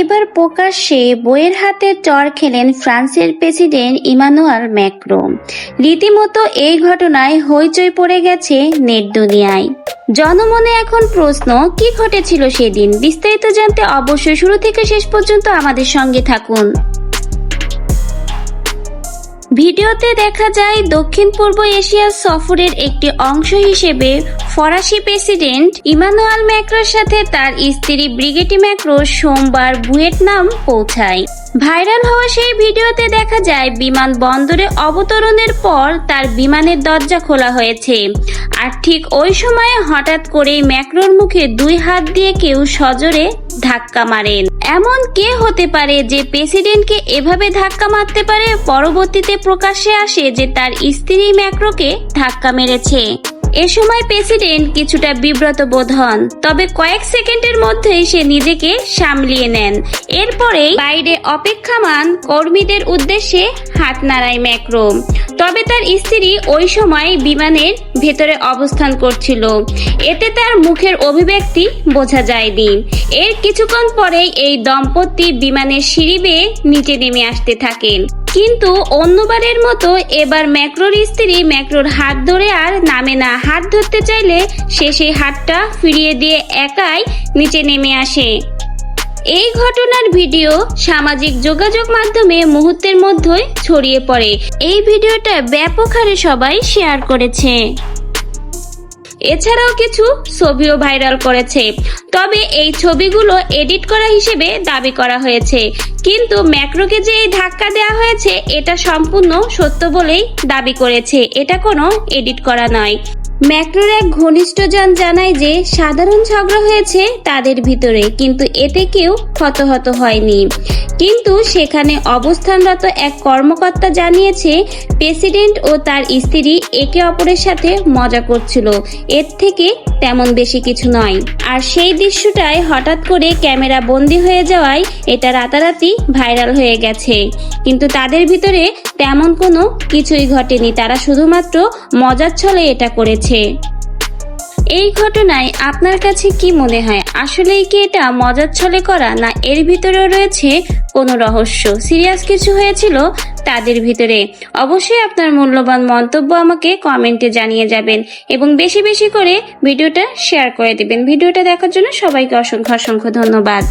এবার প্রকাশ্যে বইয়ের হাতে চর খেলেন ফ্রান্সের প্রেসিডেন্ট ইমানুয়াল ম্যাক্রো রীতিমতো এই ঘটনায় হইচই পড়ে গেছে নেট দুনিয়ায়। জনমনে এখন প্রশ্ন, কি ঘটেছিল সেদিন? বিস্তারিত জানতে অবশ্যই শুরু থেকে শেষ পর্যন্ত আমাদের সঙ্গে থাকুন। ভিডিওতে দেখা যায় দক্ষিণ পূর্ব এশিয়া সফরের একটি অংশ হিসেবে ফরাসি প্রেসিডেন্ট ইমানুয়াল ম্যাক্রোর সাথে তার স্ত্রী ব্রিগেটি ম্যাক্রো সোমবার ভিয়েতনাম পৌঁছায়। ভাইরাল হওয়া সেই ভিডিওতে দেখা যায় বিমান বন্দরে অবতরণের পর তার বিমানের দরজা খোলা হয়েছে। আর ঠিক ওই সময়ে হঠাৎ করেই ম্যাক্রোর মুখে দুই হাত দিয়ে কেউ সজোরে ধাক্কা মারেন। এমন কে হতে পারে যে প্রেসিডেন্টকে এভাবে ধাক্কা মারতে পারে? পরবর্তীতে প্রকাশ্যে আসে যে তার স্ত্রী ম্যাক্রোকে ধাক্কা মেরেছে। এ সময় প্রেসিডেন্ট কিছুটা বিব্রত বোধ হন, তবে কয়েক সেকেন্ডের মধ্যেই সে নিজেকে সামলিয়ে নেন। এরপরেই বাইরে অপেক্ষামান কর্মীদের উদ্দেশ্যে হাত নাড়ায় ম্যাক্রো। তার স্ত্রী ওই সময় বিমানের ভেতরে অবস্থান করছিল। এতে তার মুখের অভিব্যক্তি বোঝা যায়নি। এর কিছুক্ষণ পরেই এই দম্পতি বিমানের সিঁড়ি বেয়ে নিচে নেমে আসতে থাকেন। কিন্তু অন্যবারের মতো এবার ম্যাক্রোর স্ত্রী ম্যাক্রোর হাত ধরে আর নামে না। হাত ধরতে চাইলে সে সেই হাতটা ফিরিয়ে দিয়ে একাই নিচে নেমে আসে। এই ঘটনার ভিডিও সামাজিক যোগাযোগ মাধ্যমে মুহূর্তের মধ্যেই ছড়িয়ে পড়ে। এই ভিডিওটা ব্যাপক হারে সবাই শেয়ার করেছে। এছাড়াও কিছু ছবিও ভাইরাল করেছে। তবে এই ছবিগুলো এডিট করা হিসেবে দাবি করা হয়েছে। কিন্তু ম্যাক্রোকে যে এই ধাক্কা দেওয়া হয়েছে, এটা সম্পূর্ণ সত্য বলেই দাবি করেছে। এটা কোনো এডিট করা নয়। ম্যাক্রোর এক ঘনিষ্ঠজন জানায় যে, সাধারণ ঝগড়া হয়েছে তাদের ভিতরে, কিন্তু এতে কেউ হতাহত হয়নি। কিন্তু সেখানে অবস্থানরত এক কর্মকর্তা জানিয়েছে, প্রেসিডেন্ট ও তার স্ত্রী একে অপরের সাথে মজা করছিল। এর থেকে তেমন বেশি কিছু নয়। আর সেই দৃশ্যটায় হঠাৎ করে ক্যামেরা বন্দি হয়ে যাওয়ায় এটা রাতারাতি ভাইরাল হয়ে গেছে। কিন্তু তাদের ভিতরে তেমন কোনো কিছুই ঘটেনি। তারা শুধুমাত্র মজার ছলে এটা করেছে। এই ঘটনায় আপনার কাছে কি মনে হয়? আসলেই কি এটা মজার ছলে করা, না এর ভিতরেও রয়েছে কোনো রহস্য? সিরিয়াস কিছু হয়েছিল? তাদের ভিতরে। অবশ্যই আপনার মূল্যবান মন্তব্য আমাকে কমেন্টে জানিয়ে যাবেন এবং বেশি বেশি করে ভিডিওটা শেয়ার করে দেবেন। ভিডিওটা দেখার জন্য সবাইকে অসংখ্য অসংখ্য ধন্যবাদ।